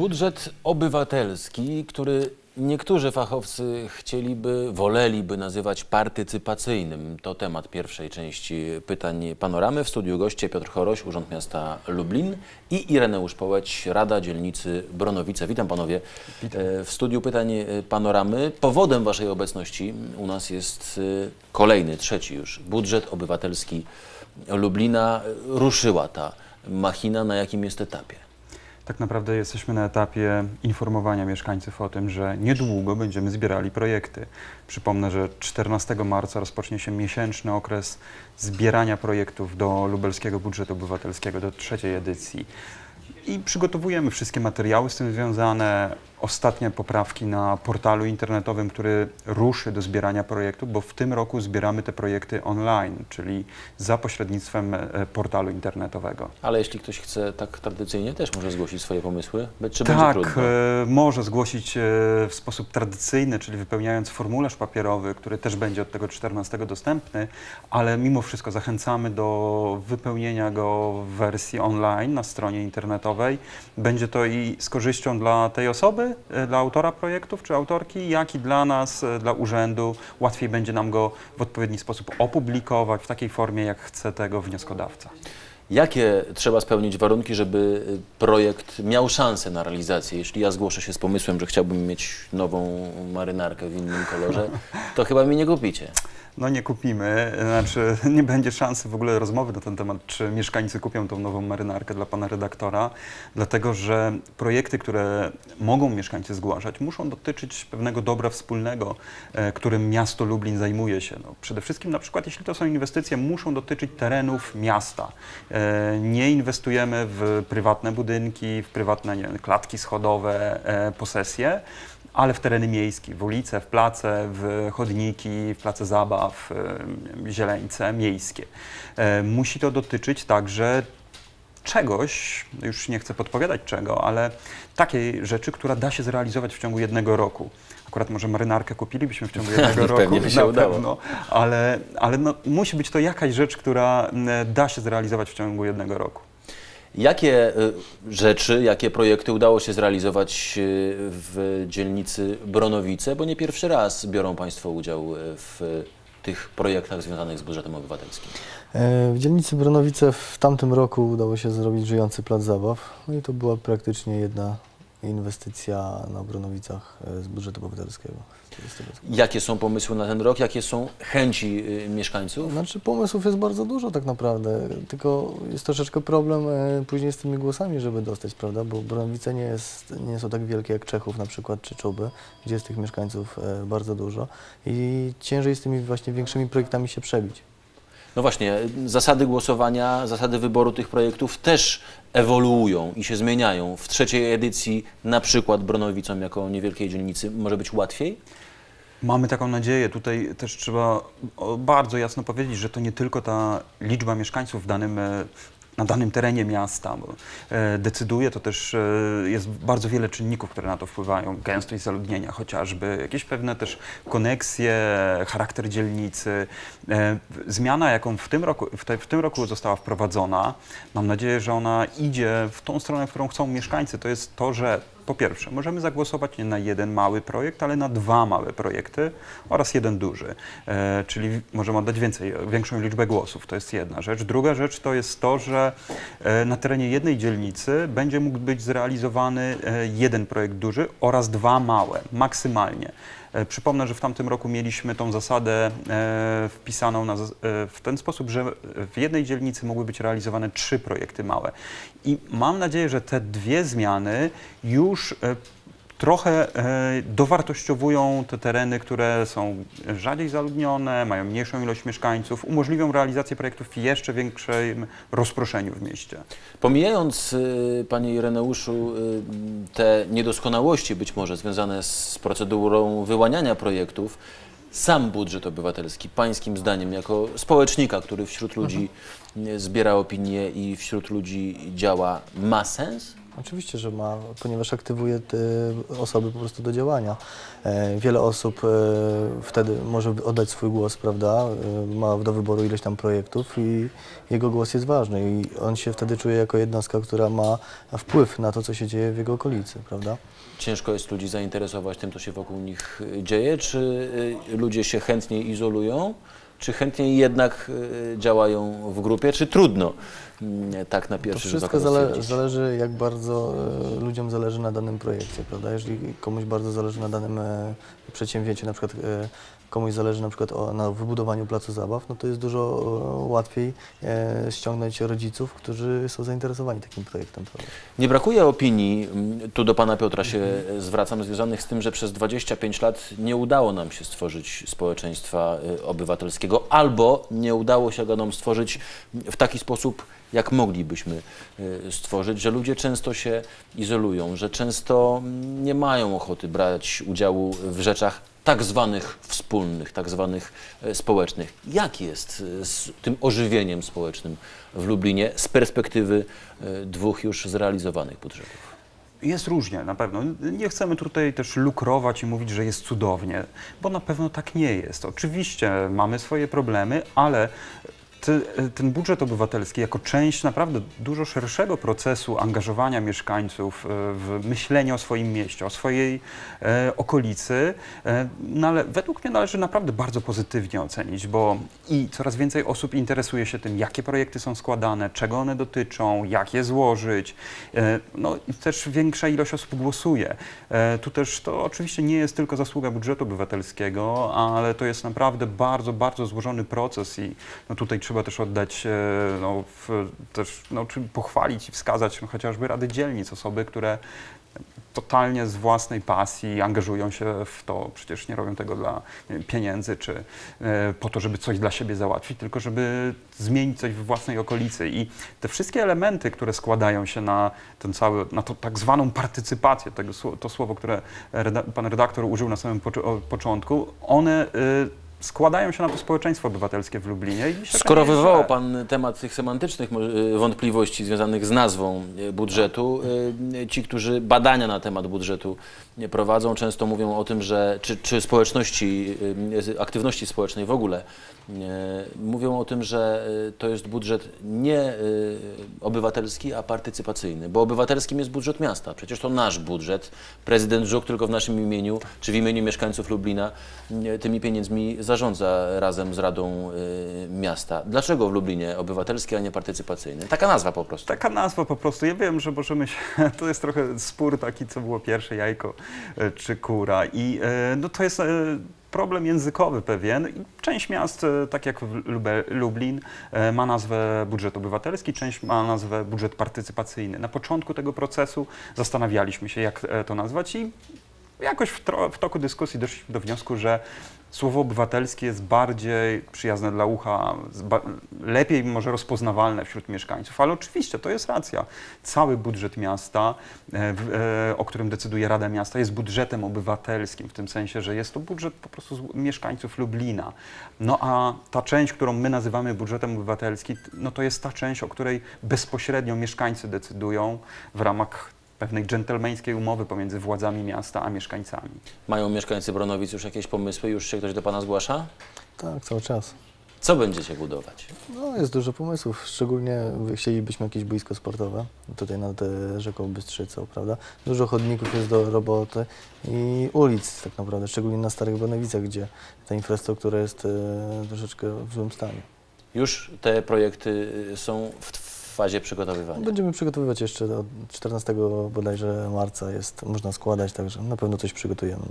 Budżet obywatelski, który niektórzy fachowcy chcieliby, woleliby nazywać partycypacyjnym. To temat pierwszej części pytań Panoramy. W studiu goście Piotr Choroś, Urząd Miasta Lublin i Ireneusz Połeć, Rada Dzielnicy Bronowice. Witam panowie. E, W studiu pytań e, Panoramy. Powodem waszej obecności u nas jest e, kolejny, trzeci już, budżet obywatelski Lublina. Ruszyła ta machina. Na jakim jest etapie? Tak naprawdę jesteśmy na etapie informowania mieszkańców o tym, że niedługo będziemy zbierali projekty. Przypomnę, że 14 marca rozpocznie się miesięczny okres zbierania projektów do lubelskiego budżetu obywatelskiego, do trzeciej edycji. I przygotowujemy wszystkie materiały z tym związane, ostatnie poprawki na portalu internetowym, który ruszy do zbierania projektów, bo w tym roku zbieramy te projekty online, czyli za pośrednictwem e, portalu internetowego. Ale jeśli ktoś chce tak tradycyjnie, też może zgłosić swoje pomysły? Czy Tak, e, może zgłosić e, w sposób tradycyjny, czyli wypełniając formularz papierowy, który też będzie od tego 14 dostępny, ale mimo wszystko zachęcamy do wypełnienia go w wersji online na stronie internetowej. Będzie to i z korzyścią dla tej osoby, e, dla autora projektów czy autorki, jak i dla nas, e, dla urzędu. Łatwiej będzie nam go w odpowiedni sposób opublikować w takiej formie, jak chce tego wnioskodawca. Jakie trzeba spełnić warunki, żeby y, projekt miał szansę na realizację? Jeśli ja zgłoszę się z pomysłem, że chciałbym mieć nową marynarkę w innym kolorze, to chyba mi nie kupicie. No nie kupimy, znaczy nie będzie szansy w ogóle rozmowy na ten temat, czy mieszkańcy kupią tą nową marynarkę dla pana redaktora, dlatego że projekty, które mogą mieszkańcy zgłaszać, muszą dotyczyć pewnego dobra wspólnego, e, którym miasto Lublin zajmuje się. No, przede wszystkim na przykład, jeśli to są inwestycje, muszą dotyczyć terenów miasta. E, Nie inwestujemy w prywatne budynki, w prywatne nie wiem, klatki schodowe, e, posesje, ale w tereny miejskie, w ulice, w place, w chodniki, w place zabaw, em, zieleńce miejskie. E, Musi to dotyczyć także czegoś, już nie chcę podpowiadać czego, ale takiej rzeczy, która da się zrealizować w ciągu jednego roku. Akurat może marynarkę kupilibyśmy w ciągu jednego roku, Pewnie by się na udało. pewno, ale, ale no, musi być to jakaś rzecz, która m, da się zrealizować w ciągu jednego roku. Jakie y, rzeczy, jakie projekty udało się zrealizować y, w dzielnicy Bronowice? Bo nie pierwszy raz biorą Państwo udział y, w tych projektach związanych z budżetem obywatelskim. E, W dzielnicy Bronowice w tamtym roku udało się zrobić żyjący plac zabaw. No i to była praktycznie jedna inwestycja na Bronowicach e, z budżetu obywatelskiego. Jakie są pomysły na ten rok? Jakie są chęci y, mieszkańców? Znaczy pomysłów jest bardzo dużo tak naprawdę, tylko jest troszeczkę problem e, później z tymi głosami, żeby dostać, prawda, bo Bronowice nie, jest, nie są tak wielkie jak Czechów na przykład, czy Czuby, gdzie jest tych mieszkańców e, bardzo dużo i ciężej z tymi właśnie większymi projektami się przebić. No właśnie, zasady głosowania, zasady wyboru tych projektów też ewoluują i się zmieniają. W trzeciej edycji na przykład Bronowicom jako niewielkiej dzielnicy może być łatwiej? Mamy taką nadzieję. Tutaj też trzeba bardzo jasno powiedzieć, że to nie tylko ta liczba mieszkańców w danym, e, na danym terenie miasta e, decyduje, to też e, jest bardzo wiele czynników, które na to wpływają. Gęstość zaludnienia chociażby, jakieś pewne też koneksje, charakter dzielnicy. E, Zmiana, jaką w tym roku, w, te, w tym roku została wprowadzona, mam nadzieję, że ona idzie w tą stronę, w którą chcą mieszkańcy. To jest to, że po pierwsze, możemy zagłosować nie na jeden mały projekt, ale na dwa małe projekty oraz jeden duży. E, czyli możemy oddać więcej, większą liczbę głosów. To jest jedna rzecz. Druga rzecz to jest to, że e, na terenie jednej dzielnicy będzie mógł być zrealizowany e, jeden projekt duży oraz dwa małe, maksymalnie. E, Przypomnę, że w tamtym roku mieliśmy tą zasadę e, wpisaną na, e, w ten sposób, że w jednej dzielnicy mogły być realizowane trzy projekty małe. I mam nadzieję, że te dwie zmiany już trochę e, dowartościowują te tereny, które są rzadziej zaludnione, mają mniejszą ilość mieszkańców, umożliwią realizację projektów w jeszcze większym rozproszeniu w mieście. Pomijając, y, Panie Ireneuszu, y, te niedoskonałości być może związane z procedurą wyłaniania projektów, sam budżet obywatelski, Pańskim zdaniem, jako społecznika, który wśród ludzi y, zbiera opinie i wśród ludzi działa, ma sens? Oczywiście, że ma, ponieważ aktywuje osoby po prostu do działania. E, Wiele osób e, wtedy może oddać swój głos, prawda? E, Ma do wyboru ileś tam projektów i jego głos jest ważny i on się wtedy czuje jako jednostka, która ma wpływ na to, co się dzieje w jego okolicy, prawda? Ciężko jest ludzi zainteresować tym, co się wokół nich dzieje? Czy ludzie się chętnie izolują? Czy chętnie jednak y, działają w grupie? Czy trudno tak na To pierwszy rzut wszystko oka zale stwierdzić? zależy, jak bardzo e, ludziom zależy na danym projekcie, prawda? Jeżeli komuś bardzo zależy na danym e, przedsięwzięciu, na przykład e, komuś zależy na przykład o, na wybudowaniu placu zabaw, no to jest dużo e, łatwiej e, ściągnąć rodziców, którzy są zainteresowani takim projektem? Nie brakuje opinii, tu do pana Piotra się zwracam, związanych z tym, że przez 25 lat nie udało nam się stworzyć społeczeństwa e, obywatelskiego, albo nie udało się go nam stworzyć w taki sposób, jak moglibyśmy e, stworzyć, że ludzie często się izolują, że często mm, nie mają ochoty brać udziału w rzeczach tak zwanych wspólnych, tak zwanych e, społecznych. Jak jest e, z tym ożywieniem społecznym w Lublinie z perspektywy dwóch już zrealizowanych budżetów? Jest różnie, na pewno. Nie chcemy tutaj też lukrować i mówić, że jest cudownie, bo na pewno tak nie jest. Oczywiście mamy swoje problemy, ale ty, ten budżet obywatelski jako część naprawdę dużo szerszego procesu angażowania mieszkańców e, w myślenie o swoim mieście, o swojej e, okolicy, e, nale, według mnie należy naprawdę bardzo pozytywnie ocenić, bo i coraz więcej osób interesuje się tym, jakie projekty są składane, czego one dotyczą, jak je złożyć. E, No i też większa ilość osób głosuje. E, Tu też to oczywiście nie jest tylko zasługa budżetu obywatelskiego, ale to jest naprawdę bardzo, bardzo złożony proces i no tutaj trzeba też oddać, e, no, w, też, no, czy pochwalić i wskazać no, chociażby Rady Dzielnic, osoby, które totalnie z własnej pasji angażują się w to. Przecież nie robią tego dla pieniędzy czy e, po to, żeby coś dla siebie załatwić, tylko żeby zmienić coś w własnej okolicy. I te wszystkie elementy, które składają się na ten cały, na to tak zwaną partycypację, tego, to słowo, które reda, pan redaktor użył na samym początku, one y, składają się na to społeczeństwo obywatelskie w Lublinie. Skoro wywołał. Pan temat tych semantycznych y, wątpliwości związanych z nazwą y, budżetu, y, ci, którzy badania na temat budżetu prowadzą, często mówią o tym, że czy, czy społeczności, aktywności społecznej w ogóle, mówią o tym, że y, to jest budżet nie y, obywatelski, a partycypacyjny, bo obywatelskim jest budżet miasta. Przecież to nasz budżet. Prezydent Żuk tylko w naszym imieniu, czy w imieniu mieszkańców Lublina tymi pieniędzmi zarządza razem z Radą Miasta. Dlaczego w Lublinie obywatelski, a nie partycypacyjny? Taka nazwa po prostu. Taka nazwa po prostu. Ja wiem, że możemy się. To jest trochę spór taki, co było pierwsze jajko e, czy kura. I e, no to jest. Problem językowy pewien. Część miast, e, tak jak Lublin, e, ma nazwę budżet obywatelski, część ma nazwę budżet partycypacyjny. Na początku tego procesu zastanawialiśmy się, jak e, to nazwać, i jakoś w, w toku dyskusji doszliśmy do wniosku, że słowo obywatelskie jest bardziej przyjazne dla ucha, lepiej może rozpoznawalne wśród mieszkańców. Ale oczywiście to jest racja. Cały budżet miasta, e, e, o którym decyduje Rada Miasta, jest budżetem obywatelskim, w tym sensie, że jest to budżet po prostu mieszkańców Lublina. No a ta część, którą my nazywamy budżetem obywatelskim, no to jest ta część, o której bezpośrednio mieszkańcy decydują w ramach pewnej dżentelmeńskiej umowy pomiędzy władzami miasta a mieszkańcami. Mają mieszkańcy Bronowic już jakieś pomysły? Już się ktoś do Pana zgłasza? Tak, cały czas. Co będziecie budować? No, jest dużo pomysłów, szczególnie chcielibyśmy jakieś boisko sportowe, tutaj nad e, rzeką Bystrzycą, prawda? Dużo chodników jest do roboty i ulic tak naprawdę, szczególnie na Starych Banowicach, gdzie ta infrastruktura jest e, troszeczkę w złym stanie. Już te projekty y, są w fazie przygotowywania. Będziemy przygotowywać jeszcze od 14 bodajże marca jest, można składać, także na pewno coś przygotujemy.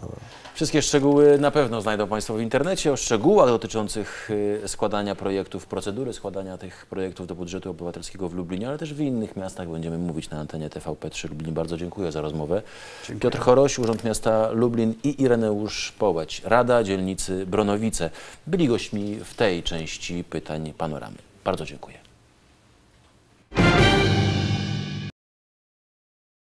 Wszystkie szczegóły na pewno znajdą Państwo w internecie. O szczegółach dotyczących y, składania projektów, procedury składania tych projektów do budżetu obywatelskiego w Lublinie, ale też w innych miastach będziemy mówić na antenie TVP3 Lublin. Bardzo dziękuję za rozmowę. Dziękuję. Piotr Choroś, Urząd Miasta Lublin i Ireneusz Połeć, Rada Dzielnicy Bronowice byli gośćmi w tej części pytań panoramy. Bardzo dziękuję.